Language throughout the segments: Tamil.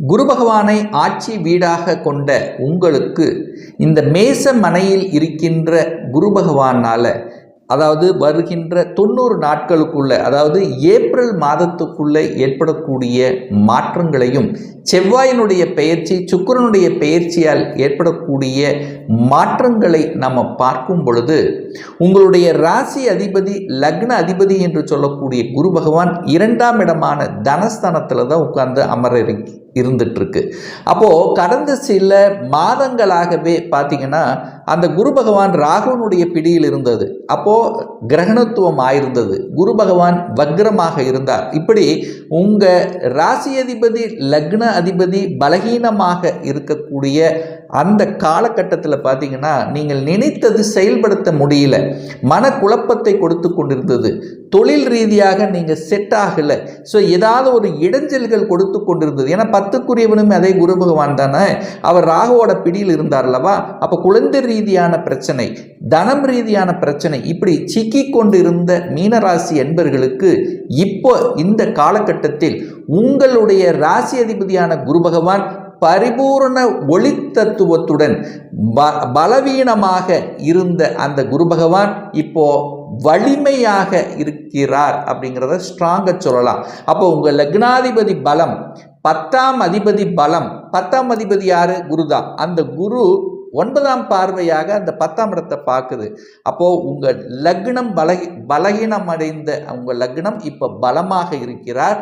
குரு பகவானை ஆட்சி வீடாக கொண்ட உங்களுக்கு இந்த மேச மனையில் இருக்கின்ற குரு பகவானால் அதாவது வருகின்ற தொண்ணூறு நாட்களுக்குள்ள அதாவது ஏப்ரல் மாதத்துக்குள்ளே ஏற்படக்கூடிய மாற்றங்களையும் செவ்வாயினுடைய பெயர்ச்சி சுக்கிரனுடைய பெயர்ச்சியால் ஏற்படக்கூடிய மாற்றங்களை நம்ம பார்க்கும் பொழுது உங்களுடைய ராசி அதிபதி லக்ன அதிபதி என்று சொல்லக்கூடிய குரு பகவான் இரண்டாம் இடமான தனஸ்தானத்தில் தான் உட்கார்ந்து அமர இருக்கு. இருந்துட்டுருக்கு. அப்போது கடந்த சில மாதங்களாகவே பார்த்தீங்கன்னா அந்த குரு பகவான் ராகுவனுடைய பிடியில் இருந்தது. அப்போது கிரகணத்துவம் ஆயிருந்தது. குரு பகவான் வக்ரமாக இருந்தார். இப்படி உங்கள் ராசி அதிபதி லக்ன அதிபதி பலகீனமாக இருக்கக்கூடிய அந்த காலகட்டத்தில் பார்த்தீங்கன்னா நீங்கள் நினைத்தது செயல்படுத்த முடியல. மனக்குழப்பத்தை கொடுத்து கொண்டிருந்தது. தொழில் ரீதியாக நீங்கள் செட் ஆகலை. ஸோ ஏதாவது ஒரு இடைஞ்சல்கள் கொடுத்து கொண்டிருந்தது. ஏன்னா பத்துக்குரியவனுமே அதே குரு பகவான் தானே? அவர் ராகுவோட பிடியில் இருந்தார் அல்லவா? அப்போ குழந்தை ரீதியான பிரச்சனை தனம் ரீதியான பிரச்சனை இப்படி சிக்கி கொண்டிருந்த மீனராசி என்பர்களுக்கு இப்போ இந்த காலகட்டத்தில் உங்களுடைய ராசி அதிபதியான குரு பகவான் பரிபூர்ண ஒளி தத்துவத்துடன் ப பலவீனமாக இருந்த அந்த குரு பகவான் இப்போ வலிமையாக இருக்கிறார் அப்படிங்கிறத ஸ்ட்ராங்காக சொல்லலாம். அப்போ உங்கள் லக்னாதிபதி பலம் பத்தாம் அதிபதி பலம் பத்தாம் அதிபதி யாரு? குருதான் அந்த குரு ஒன்பதாம் பார்வையாக அந்த பத்தாம் இடத்தை பார்க்குது. அப்போது உங்கள் லக்னம் பலகி பலகீனம் அடைந்த உங்கள் லக்னம் இப்போ பலமாக இருக்கிறார்.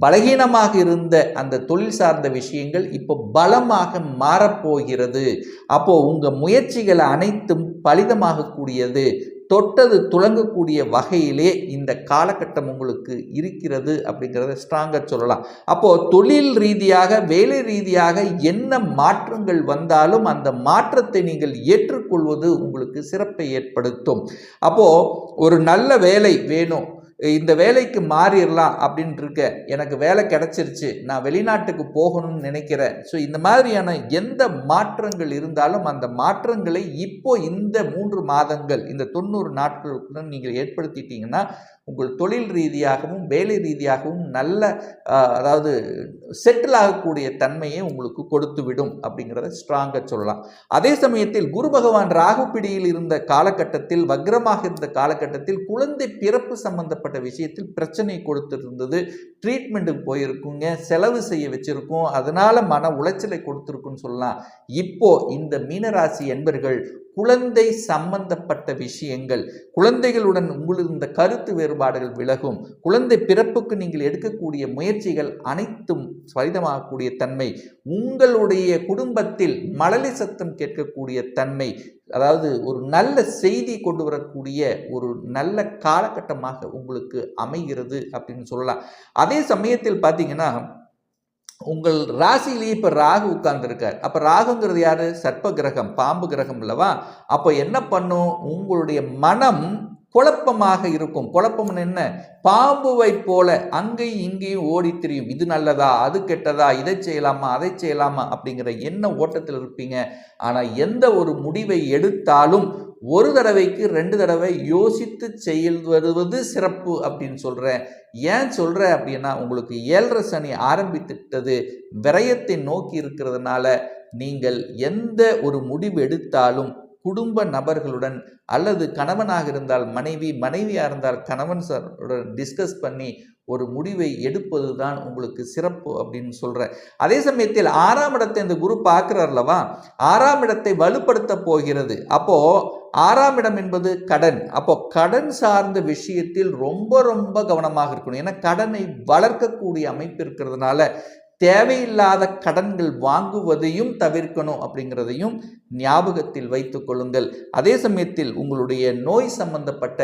பலகீனமாக இருந்த அந்த தொழில் சார்ந்த விஷயங்கள் இப்போ பலமாக மாறப்போகிறது. அப்போ உங்க முயற்சிகள் அனைத்தும் பலிதமாகக்கூடியது. தொட்டது துளங்கக்கூடிய வகையிலே இந்த காலகட்டம் உங்களுக்கு இருக்கிறது அப்படிங்கிறத ஸ்ட்ராங்காக சொல்லலாம். அப்போது தொழில் ரீதியாக வேலை ரீதியாக என்ன மாற்றங்கள் வந்தாலும் அந்த மாற்றத்தை நீங்கள் ஏற்றுக்கொள்வது உங்களுக்கு சிறப்பை ஏற்படுத்தும். அப்போது ஒரு நல்ல வேலை வேணும். இந்த வேலைக்கு மாறிடலாம் அப்படின்ட்டு இருக்க எனக்கு வேலை கிடச்சிருச்சு. நான் வெளிநாட்டுக்கு போகணும்னு நினைக்கிறேன். ஸோ இந்த மாதிரியான எந்த மாற்றங்கள் இருந்தாலும் அந்த மாற்றங்களை இப்போ இந்த மூன்று மாதங்கள் இந்த தொண்ணூறு நாட்களுக்குள்ள நீங்கள் ஏற்படுத்திட்டீங்கன்னா உங்கள் தொழில் ரீதியாகவும் வேலை ரீதியாகவும் நல்ல அதாவது செட்டில் ஆகக்கூடிய தன்மையை உங்களுக்கு கொடுத்து விடும் அப்படிங்கிறத ஸ்ட்ராங்காக சொல்லலாம். அதே சமயத்தில் குரு பகவான் ராகுப்பிடியில் இருந்த காலகட்டத்தில் வக்ரமாக இருந்த காலகட்டத்தில் குழந்தை பிறப்பு சம்பந்தப்பட்ட விஷயத்தில் பிரச்சனை கொடுத்துருந்தது. ட்ரீட்மெண்ட்டுக்கு போயிருக்குங்க. செலவு செய்ய வச்சுருக்கோம். அதனால் மன உளைச்சலை கொடுத்துருக்குன்னு சொல்லலாம். இப்போ இந்த மீனராசி என்பர்கள் குழந்தை சம்பந்தப்பட்ட விஷயங்கள் குழந்தைகளுடன் உங்களுக்கு இந்த கருத்து வேறுபாடுகள் விலகும். குழந்தை பிறப்புக்கு நீங்கள் எடுக்கக்கூடிய முயற்சிகள் அனைத்தும் சரிதமாகக்கூடிய தன்மை. உங்களுடைய குடும்பத்தில் மழலை சத்தம் கேட்கக்கூடிய தன்மை. அதாவது ஒரு நல்ல செய்தி கொண்டு வரக்கூடிய ஒரு நல்ல காலகட்டமாக உங்களுக்கு அமைகிறது அப்படின்னு சொல்லலாம். அதே சமயத்தில் பார்த்தீங்கன்னா உங்கள் ராசியிலேயே இப்போ ராகு உட்கார்ந்துருக்கார். அப்போ ராகுங்கிறது யார்? சர்ப்ப கிரகம் பாம்பு கிரகம் இல்லவா அப்போ என்ன பண்ணும்? உங்களுடைய மனம் குழப்பமாக இருக்கும். குழப்பம் என்ன? பாம்புவை போல அங்கேயும் இங்கேயும் ஓடி திரியும். இது நல்லதா? அது கெட்டதா? இதை செய்யலாமா? அதை செய்யலாமா? அப்படிங்கிற என்ன ஓட்டத்தில் இருப்பீங்க. ஆனால் எந்த ஒரு முடிவை எடுத்தாலும் ஒரு தடவைக்கு ரெண்டு தடவை யோசித்து செயல்படுவது சிறப்பு அப்படின்னு சொல்கிறேன் ஏன் சொல்கிறேன் அப்படின்னா உங்களுக்கு ஏழரை சனி ஆரம்பித்துட்டது விரயத்தை நோக்கி இருக்கிறதுனால நீங்கள் எந்த ஒரு முடிவு எடுத்தாலும் குடும்ப நபர்களுடன் அல்லது கணவனாக இருந்தால் மனைவி மனைவியாக இருந்தால் கணவன் சாருடன் டிஸ்கஸ் பண்ணி ஒரு முடிவை எடுப்பது தான் உங்களுக்கு சிறப்பு அப்படின்னு சொல்கிறேன் அதே சமயத்தில் ஆறாம் இடத்தை இந்த குரு பார்க்குறார்லவா? ஆறாம் இடத்தை வலுப்படுத்த போகிறது. அப்போது ஆறாம் இடம் என்பது கடன். அப்போ கடன் சார்ந்த விஷயத்தில் ரொம்ப ரொம்ப கவனமாக இருக்கணும். ஏன்னா கடனை வளர்க்கக்கூடிய அமைப்பு இருக்கிறதுனால தேவையில்லாத கடன்கள் வாங்குவதையும் தவிர்க்கணும் அப்படிங்கிறதையும் ஞாபகத்தில் வைத்துக் கொள்ளுங்கள். அதே சமயத்தில் உங்களுடைய நோய் சம்பந்தப்பட்ட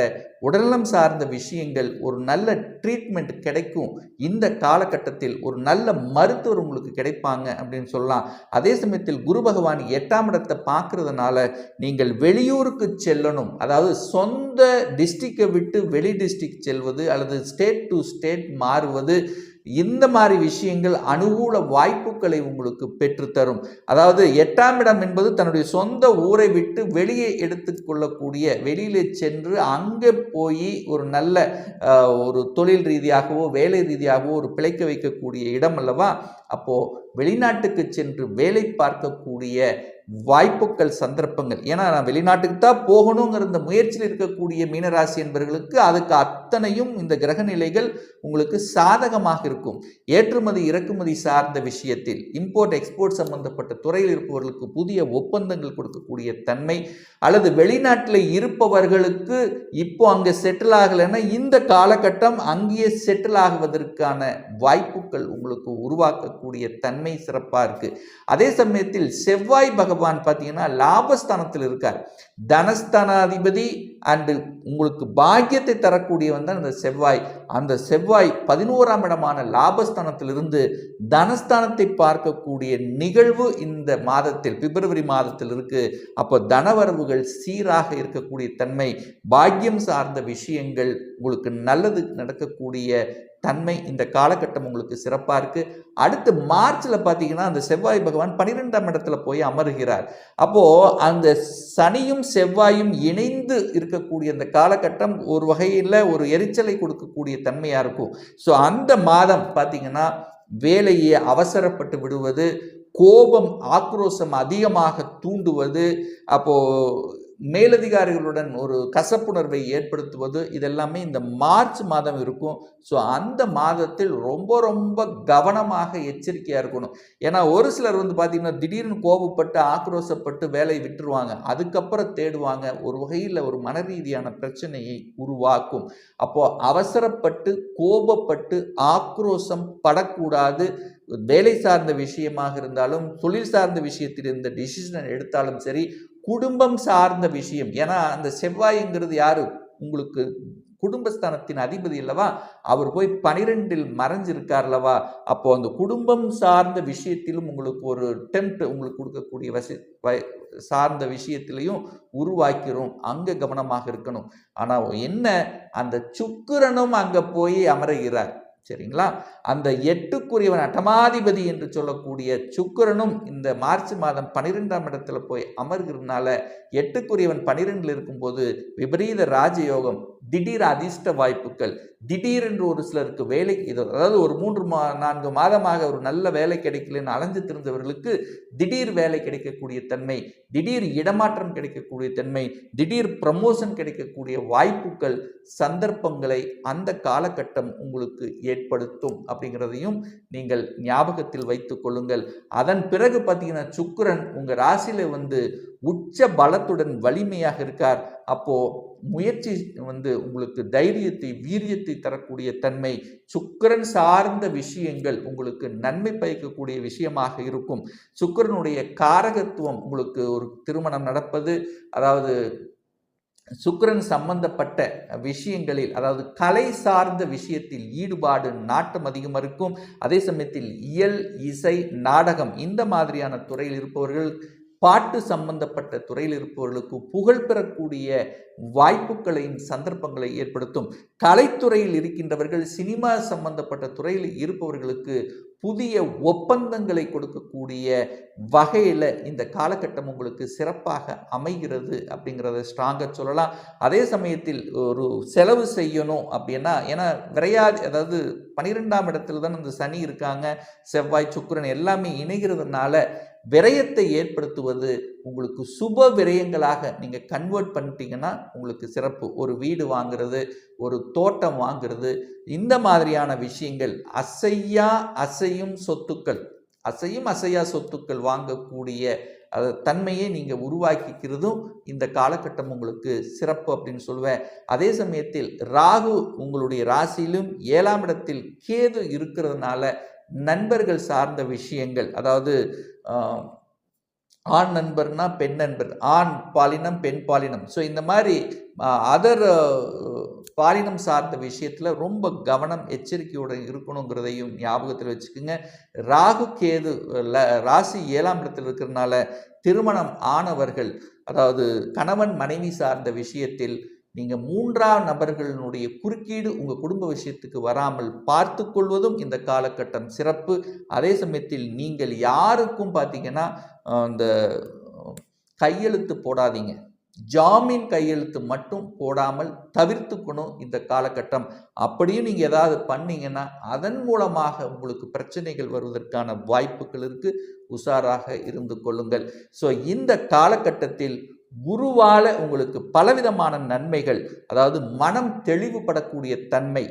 உடல்நலம் சார்ந்த விஷயங்கள் ஒரு நல்ல ட்ரீட்மெண்ட் கிடைக்கும். இந்த காலகட்டத்தில் ஒரு நல்ல மருத்துவர் உங்களுக்கு கிடைப்பாங்க அப்படின்னு சொல்லலாம். அதே சமயத்தில் குரு பகவான் எட்டாம் இடத்தை பார்க்கறதுனால நீங்கள் வெளியூருக்கு செல்லணும். அதாவது சொந்த டிஸ்ட்ரிக்டை விட்டு வெளி டிஸ்ட்ரிக் செல்வது அல்லது ஸ்டேட் டு ஸ்டேட் மாறுவது இந்த மாதிரி விஷயங்கள் அனுகூல வாய்ப்புகளை உங்களுக்கு பெற்றுத்தரும். அதாவது எட்டாம் இடம் என்பது தன்னுடைய சொந்த ஊரை விட்டு வெளியே எடுத்துக்கொள்ளக்கூடிய வெளியிலே சென்று அங்கே போய் ஒரு நல்ல ஒரு தொழில் ரீதியாகவோ வேலை ரீதியாகவோ ஒரு பிழைக்க வைக்கக்கூடிய இடம் அல்லவா? அப்போது வெளிநாட்டுக்கு சென்று வேலை பார்க்கக்கூடிய வாய்ப்புகள் சந்தர்ப்பங்கள். ஏன்னா நான் வெளிநாட்டுக்கு தான் போகணுங்கிற இந்த முயற்சியில் இருக்கக்கூடிய மீனராசி என்பவர்களுக்கு அதுக்கு அத்தனையும் இந்த கிரக நிலைகள் உங்களுக்கு சாதகமாக இருக்கும். ஏற்றுமதி இறக்குமதி சார்ந்த விஷயத்தில் இம்போர்ட் எக்ஸ்போர்ட் சம்பந்தப்பட்ட துறையில் இருப்பவர்களுக்கு புதிய ஒப்பந்தங்கள் கொடுக்கக்கூடிய தன்மை அல்லது வெளிநாட்டில் இருப்பவர்களுக்கு இப்போ அங்கே செட்டில் ஆகலைன்னா இந்த காலகட்டம் அங்கேயே செட்டில் ஆகுவதற்கான வாய்ப்புகள் உங்களுக்கு உருவாக்கக்கூடிய தன்மை சிறப்பாக இருக்குது அதே சமயத்தில் செவ்வாய் பகவான் பார்த்தீங்கன்னா லாபஸ்தானத்தில் இருக்கார். தனஸ்தானாதிபதி அண்டு உங்களுக்கு பாக்கியத்தை தரக்கூடியவன் தான் அந்த செவ்வாய். அந்த செவ்வாய் பதினோராம் இடமான லாபஸ்தானத்திலிருந்து தனஸ்தானத்தை பார்க்கக்கூடிய நிகழ்வு இந்த மாதத்தில் பிப்ரவரி மாதத்தில் இருக்கு. அப்போ தனவரவுகள் சீராக இருக்கக்கூடிய தன்மை பாக்கியம் சார்ந்த விஷயங்கள் உங்களுக்கு நல்லது நடக்கக்கூடிய தன்மை இந்த காலகட்டம் உங்களுக்கு சிறப்பாக இருக்குது அடுத்து மார்ச்சில் பார்த்தீங்கன்னா அந்த செவ்வாய் பகவான் பன்னிரெண்டாம் இடத்துல போய் அமருகிறார். அப்போது அந்த சனியும் செவ்வாயும் இணைந்து இருக்கக்கூடிய அந்த காலகட்டம் ஒரு வகையில் ஒரு எரிச்சலை கொடுக்கக்கூடிய தன்மையாக இருக்கும். ஸோ அந்த மாதம் பார்த்தீங்கன்னா வேலையை அவசரப்பட்டு விடுவது கோபம் ஆக்ரோஷம் அதிகமாக தூண்டுவது அப்போ மேலதிகாரிகளுடன் ஒரு கசப்புணர்வை ஏற்படுத்துவது இதெல்லாமே இந்த மார்ச் மாதம் இருக்கும். ஸோ அந்த மாதத்தில் ரொம்ப ரொம்ப கவனமாக எச்சரிக்கையாக இருக்கணும். ஏன்னா ஒரு சிலர் வந்து பார்த்திங்கன்னா திடீர்னு கோபப்பட்டு ஆக்ரோஷப்பட்டு வேலையை விட்டுருவாங்க. அதுக்கப்புறம் தேடுவாங்க. ஒரு வகையில் ஒரு மன ரீதியான பிரச்சனையை உருவாக்கும். அப்போது அவசரப்பட்டு கோபப்பட்டு ஆக்ரோஷம் படக்கூடாது. வேலை சார்ந்த விஷயமாக இருந்தாலும் தொழில் சார்ந்த விஷயத்தில் இருந்த டிசிஷன் எடுத்தாலும் சரி குடும்பம் சார்ந்த விஷயம். ஏன்னா அந்த செவ்வாய்ங்கிறது யாரு? உங்களுக்கு குடும்பஸ்தானத்தின் அதிபதி அல்லவா? அவர் போய் பனிரெண்டில் மறைஞ்சிருக்கார்லவா அப்போ அந்த குடும்பம் சார்ந்த விஷயத்திலும் உங்களுக்கு ஒரு டெம்ட் உங்களுக்கு கொடுக்கக்கூடிய வசி வ- சார்ந்த விஷயத்திலையும் உருவாக்கிறோம். அங்கே கவனமாக இருக்கணும். ஆனால் என்ன? அந்த சுக்கிரனும் அங்கே போய் அமருகிறார். சரிங்களா? அந்த எட்டுக்குரியவன் அட்டமாதிபதி என்று சொல்லக்கூடிய சுக்கிரனும் இந்த மார்ச் மாதம் பனிரெண்டாம் இடத்துல போய் அமர்கிறதுனால எட்டுக்குரியவன் பனிரெண்டில் இருக்கும்போது விபரீத ராஜயோகம் திடீர் அதிர்ஷ்ட வாய்ப்புகள் திடீரென்று ஒரு சிலருக்கு வேலை இது அதாவது ஒரு மூன்று மா நான்கு மாதமாக ஒரு நல்ல வேலை கிடைக்கலன்னு அலைஞ்சு திருந்தவர்களுக்கு திடீர் வேலை கிடைக்கக்கூடிய தன்மை திடீர் இடமாற்றம் கிடைக்கக்கூடிய தன்மை திடீர் ப்ரமோஷன் கிடைக்கக்கூடிய வாய்ப்புகள் சந்தர்ப்பங்களை அந்த காலகட்டம் உங்களுக்கு ஏற்படுத்தும் அப்படிங்கிறதையும் நீங்கள் ஞாபகத்தில் வைத்துக் கொள்ளுங்கள். அதன் பிறகு பார்த்தீங்கன்னா சுக்கரன் உங்கள் ராசியில வந்து உச்ச பலத்துடன் வலிமையாக இருக்கார். அப்போ முயற்சி வந்து உங்களுக்கு தைரியத்தை வீரியத்தை தரக்கூடிய தன்மை சுக்கிரன் சார்ந்த விஷயங்கள் உங்களுக்கு நன்மை பயக்கக்கூடிய விஷயமாக இருக்கும். சுக்கிரனுடைய காரகத்துவம் உங்களுக்கு ஒரு திருமணம் நடப்பது அதாவது சுக்கரன் சம்பந்தப்பட்ட விஷயங்களில் அதாவது கலை சார்ந்த விஷயத்தில் ஈடுபாடு நாட்டம் அதிகம் இருக்கும். அதே சமயத்தில் இயல் இசை நாடகம் இந்த மாதிரியான துறையில் இருப்பவர்கள் பாட்டு சம்பந்தப்பட்ட துறையில் இருப்பவர்களுக்கு புகழ் பெறக்கூடிய வாய்ப்புகளையும் சந்தர்ப்பங்களை ஏற்படுத்தும். கலைத்துறையில் இருக்கின்றவர்கள் சினிமா சம்பந்தப்பட்ட துறையில் இருப்பவர்களுக்கு புதிய ஒப்பந்தங்களை கொடுக்கக்கூடிய வகையில் இந்த காலகட்டம் உங்களுக்கு சிறப்பாக அமைகிறது அப்படிங்கிறத ஸ்ட்ராங்காக சொல்லலாம். அதே சமயத்தில் ஒரு செலவு செய்யணும் அப்படின்னா ஏன்னா விரையாதி அதாவது பன்னிரெண்டாம் இடத்துல தான் அந்த சனி இருக்காங்க. செவ்வாய் சுக்கரன் எல்லாமே இணைகிறதுனால விரயத்தை ஏற்படுத்துவது உங்களுக்கு சுப விரயங்களாக நீங்கள் கன்வெர்ட் பண்ணிட்டீங்கன்னா உங்களுக்கு சிறப்பு. ஒரு வீடு வாங்குறது ஒரு தோட்டம் வாங்குறது இந்த மாதிரியான விஷயங்கள். அசையா அசையும் சொத்துக்கள். அசையும் அசையா சொத்துக்கள் வாங்கக்கூடிய தன்மையை நீங்கள் உருவாக்கிக்கிறதும் இந்த காலகட்டம் உங்களுக்கு சிறப்பு அப்படின்னு சொல்லுவேன். அதே சமயத்தில் ராகு உங்களுடைய ராசியிலும் ஏழாம் இடத்தில் கேது இருக்கிறதுனால நண்பர்கள் சார்ந்த விஷயங்கள் அதாவது ஆண் நண்பர்னா பெண் நண்பர். ஆண் பாலினம் பெண் பாலினம். ஸோ இந்த மாதிரி அதர் பாலினம் சார்ந்த விஷயத்தில் ரொம்ப கவனம் எச்சரிக்கையோடு இருக்கணுங்கிறதையும் ஞாபகத்தில் வச்சுக்கோங்க. ராகு கேது ராசி ஏழாம் இடத்தில் இருக்கிறதுனால திருமணம் ஆனவர்கள் அதாவது கணவன் மனைவி சார்ந்த விஷயத்தில் நீங்கள் மூன்றாம் நபர்களினுடைய குறுக்கீடு உங்கள் குடும்ப விஷயத்துக்கு வராமல் பார்த்து கொள்வதும் இந்த காலகட்டம் சிறப்பு. அதே சமயத்தில் நீங்கள் யாருக்கும் பார்த்தீங்கன்னா இந்த கையெழுத்து போடாதீங்க. ஜாமீன் கையெழுத்து மட்டும் போடாமல் தவிர்த்துக்கணும் இந்த காலகட்டம். அப்படியும் நீங்கள் ஏதாவது பண்ணீங்கன்னா அதன் மூலமாக உங்களுக்கு பிரச்சனைகள் வருவதற்கான வாய்ப்புகள் இருக்குது உஷாராக இருந்து கொள்ளுங்கள். ஸோ இந்த காலகட்டத்தில் குருவால் உங்களுக்கு பலவிதமான நன்மைகள் அதாவது மனம் தெளிவுபடக்கூடிய தன்மை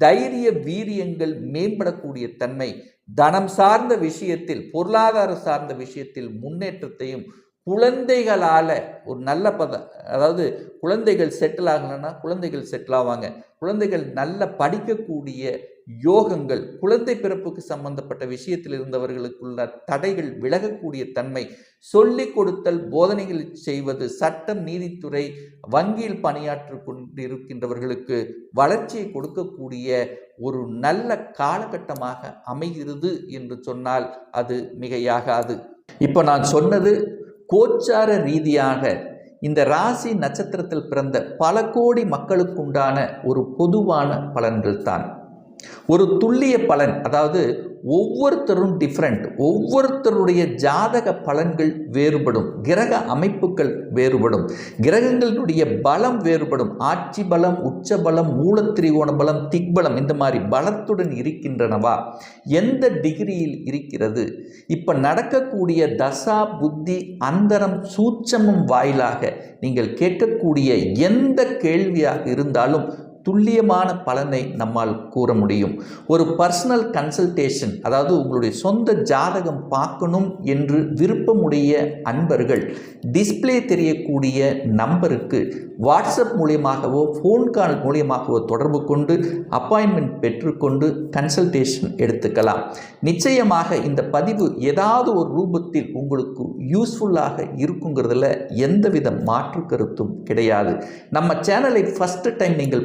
தைரிய வீரியங்கள் மேம்படக்கூடிய தன்மை தனம் சார்ந்த விஷயத்தில் பொருளாதார சார்ந்த விஷயத்தில் முன்னேற்றத்தையும் குழந்தைகளால் ஒரு நல்ல பத அதாவது குழந்தைகள் செட்டில் ஆகலைன்னா குழந்தைகள் செட்டில் ஆவாங்க. குழந்தைகள் நல்ல படிக்கக்கூடிய யோகங்கள் குழந்தை பிறப்புக்கு சம்பந்தப்பட்ட விஷயத்தில் இருந்தவர்களுக்குள்ள தடைகள் விலகக்கூடிய தன்மை சொல்லிக் கொடுத்தல் போதனைகள் செய்வது சட்டம் நீதித்துறை வங்கியில் பணியாற்றி கொண்டிருக்கின்றவர்களுக்கு வளர்ச்சியை கொடுக்கக்கூடிய ஒரு நல்ல காலகட்டமாக அமைகிறது என்று சொன்னால் அது மிகையாகாது. இப்போ நான் சொன்னது கோச்சார ரீதியாக இந்த ராசி நட்சத்திரத்தில் பிறந்த பல கோடி மக்களுக்குண்டான ஒரு பொதுவான பலன்கள் தான் ஒரு துல்லிய பலன் அதாவது ஒவ்வொருத்தரும் டிஃப்ரெண்ட் ஒவ்வொருத்தருடைய ஜாதக பலன்கள் வேறுபடும் கிரக அமைப்புகள் வேறுபடும் கிரகங்களுடைய பலம் வேறுபடும் ஆட்சி பலம் உச்ச பலம் மூலத்திரிகோண பலம் திக்பலம் இந்த மாதிரி பலத்துடன் இருக்கின்றனவா? எந்த டிகிரியில் இருக்கிறது? இப்போ நடக்கக்கூடிய தசா புத்தி அந்தரம் சூட்சமும் வாயிலாக நீங்கள் கேட்கக்கூடிய எந்த கேள்வியாக இருந்தாலும் துல்லியமான பலனை நம்மால் கூற முடியும். ஒரு பர்சனல் கன்சல்டேஷன் அதாவது உங்களுடைய சொந்த ஜாதகம் பார்க்கணும் என்று விருப்பமுடைய அன்பர்கள் டிஸ்பிளே தெரியக்கூடிய நம்பருக்கு வாட்ஸ்அப் மூலியமாகவோ ஃபோன் கால் மூலியமாகவோ தொடர்பு கொண்டு அப்பாயின்மெண்ட் பெற்றுக்கொண்டு கன்சல்டேஷன் எடுத்துக்கலாம். நிச்சயமாக இந்த பதிவு ஏதாவது ஒரு ரூபத்தில் உங்களுக்கு யூஸ்ஃபுல்லாக இருக்குங்கிறதுல எந்தவித மாற்று கருத்தும் கிடையாது. நம்ம சேனலை ஃபஸ்ட்டு டைம் நீங்கள்